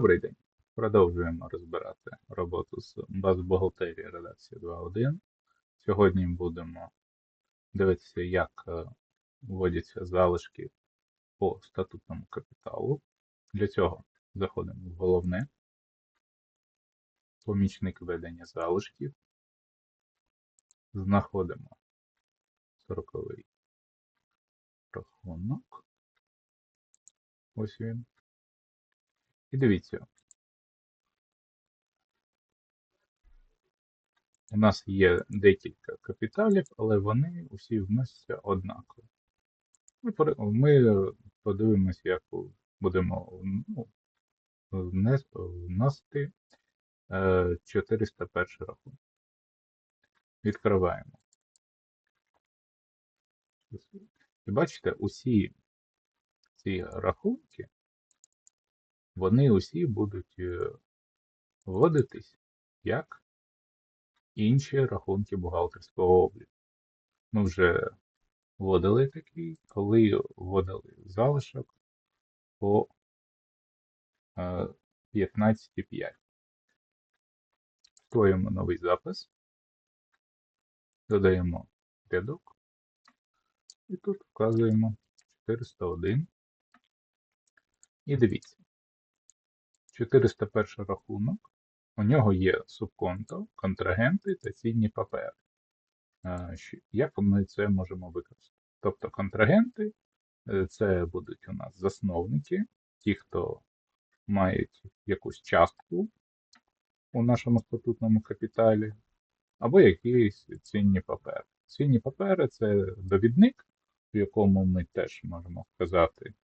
Добрий день. Продовжуємо розбирати роботу з баз бухгалтерії редакції 2.1. Сьогодні будемо дивитися, як е, вводяться залишки по статутному капіталу. Для цього заходимо в головне, помічник ведення залишків, знаходимо 40 рахунок. Ось він. І дивіться. У нас є декілька капіталів, але вони усі вносяться однаково. Ми подивимося, як будемо ну, вносити е, 401 рахунок. Відкриваємо. І бачите, усі ці рахунки, вони усі будуть е, вводитись як інші рахунки бухгалтерського обліку. Ми вже вводили такий, коли вводили залишок по е, 15,5. Створюємо новий запис, додаємо рядок і тут вказуємо 401. І дивіться, 401 рахунок, у нього є субконто, контрагенти та цінні папери. Е, Як ми це можемо використати? Тобто контрагенти е, це будуть у нас засновники, ті, хто мають якусь частку у нашому статутному капіталі, або якісь цінні папери. Цінні папери це довідник, в якому ми теж можемо вказати,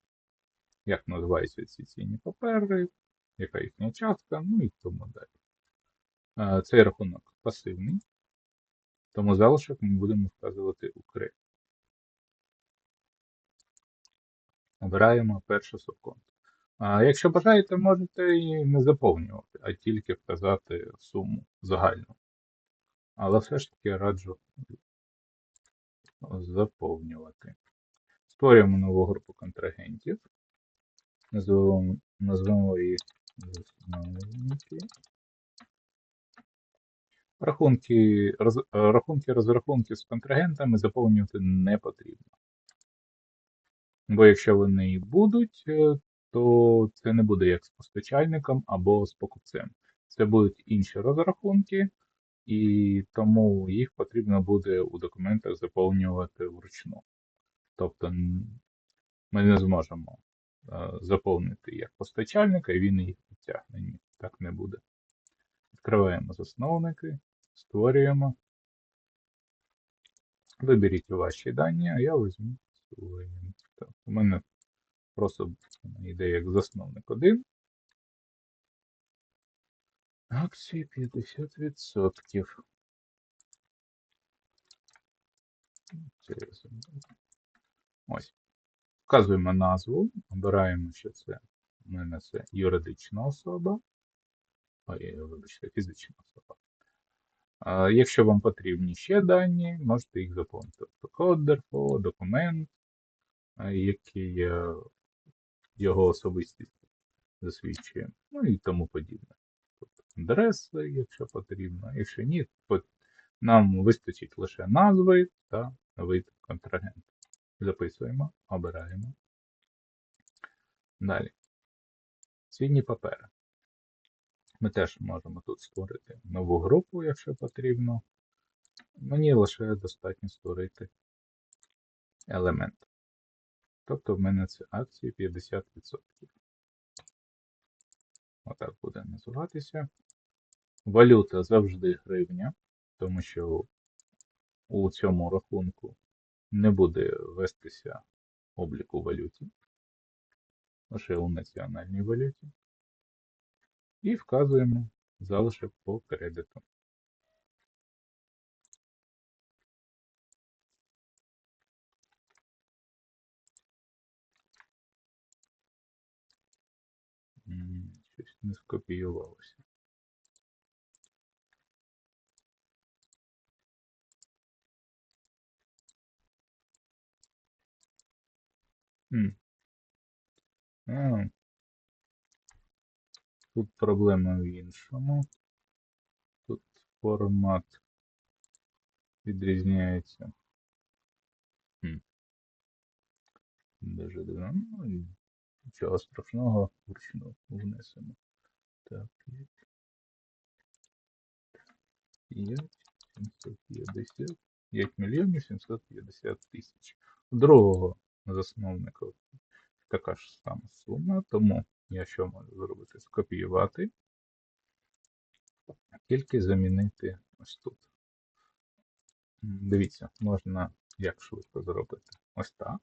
як називаються ці цінні папери, яка їхня частка, ну і тому далі. Цей рахунок пасивний, тому залишок ми будемо вказувати окремо. Обираємо перше субконто. А якщо бажаєте, можете і не заповнювати, а тільки вказати суму загальну. Але все ж таки раджу заповнювати. Створюємо нову групу контрагентів. Назвемо, її. Рахунки, роз, рахунки розрахунки з контрагентами заповнювати не потрібно. Бо якщо вони будуть, е, то це не буде як з постачальником або з покупцем. Це будуть інші розрахунки, і тому їх потрібно буде у документах заповнювати вручну. Тобто ми не зможемо е, заповнити як постачальника, і він їх підтягне. Ні, так не буде. Відкриваємо засновники, створюємо. Виберіть ваші дані, а я візьму свої. Так, у мене просто йде як засновник один. Акції 50%. Це я забув. Ось. Вказуємо назву, обираємо, що це у мене це юридична особа. Ой, вибачте, фізична особа. Якщо вам потрібні ще дані, можете їх заповнити. Тобто код ДРФО, документ, який його особистість засвідчує, ну і тому подібне. Тобто адреси, якщо потрібно. Якщо ні, нам вистачить лише назви та вид контрагента. Записуємо, обираємо. Далі. Цінні папери. Ми теж можемо тут створити нову групу, якщо потрібно. Мені лише достатньо створити елемент. Тобто в мене це акції 50%. Отак буде називатися. Валюта завжди гривня, тому що у цьому рахунку не буде вестися облік у валюті, лише у національній валюті. І вказуємо залишок по кредиту. Щось не скопіювалося. М. А, Тут проблема в іншому. Тут формат відрізняється. Дуже дивно. Ну, і нічого страшного, вручну внесемо. Так, 5, 750, 5 мільйонів 750 тисяч. Другого засновника така ж сама сума, тому я що можу зробити? Скопіювати, тільки замінити ось тут. Дивіться, можна як швидко зробити. Ось так.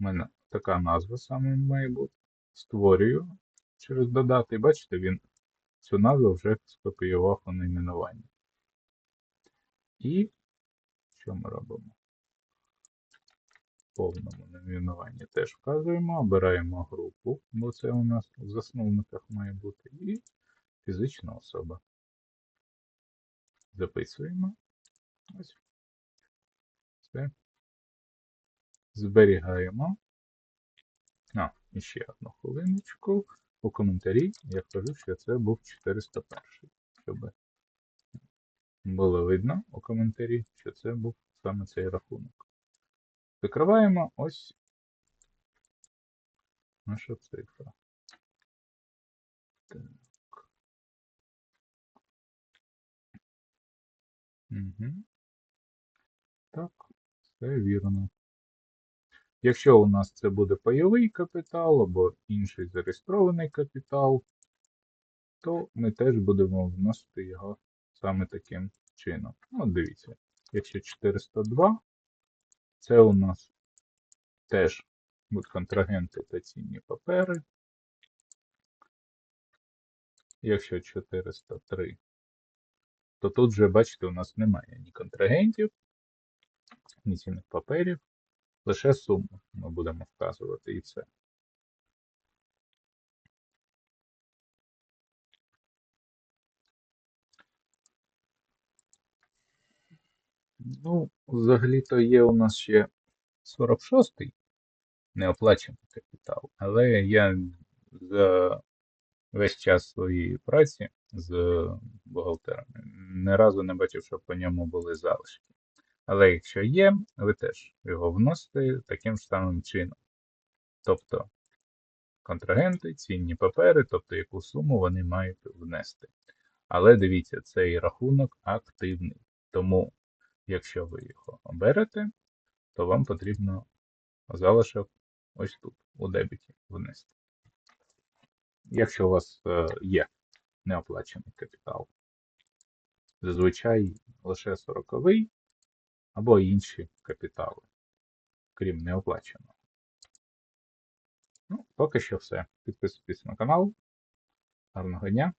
У мене така назва саме має бути. Створюю через додати. Бачите, він цю назву вже скопіював у найменування. І що ми робимо? Повному найменуванні теж вказуємо, обираємо групу, бо це у нас в засновниках має бути, і фізична особа. Записуємо. Ось. Все. Зберігаємо. А, і ще одну хвилиночку. У коментарі я кажу, що це був 401, щоб було видно у коментарі, що це був саме цей рахунок. Закриваємо ось наша цифра. Так. Угу. Так, все вірно. Якщо у нас це буде пайовий капітал або інший зареєстрований капітал, то ми теж будемо вносити його саме таким чином. Ну, дивіться, якщо 402, це у нас теж будуть контрагенти та цінні папери. Якщо 403, то тут вже, бачите, у нас немає ні контрагентів, ні цінних паперів, лише суму ми будемо вказувати і все. Ну, взагалі-то є у нас ще 46-й неоплачений капітал, але я за весь час своєї праці з бухгалтерами ні разу не бачив, щоб по ньому були залишки. Але якщо є, ви теж його вносите таким ж самим чином. Тобто контрагенти, цінні папери, тобто яку суму вони мають внести. Але дивіться, цей рахунок активний. Тому, якщо ви його оберете, то вам потрібно залишок ось тут, у дебіті, внести. Якщо у вас е, є неоплачений капітал, зазвичай лише 40-й або інші капітали, крім неоплаченого. Ну, поки що все. Підписуйтесь на канал. Гарного дня!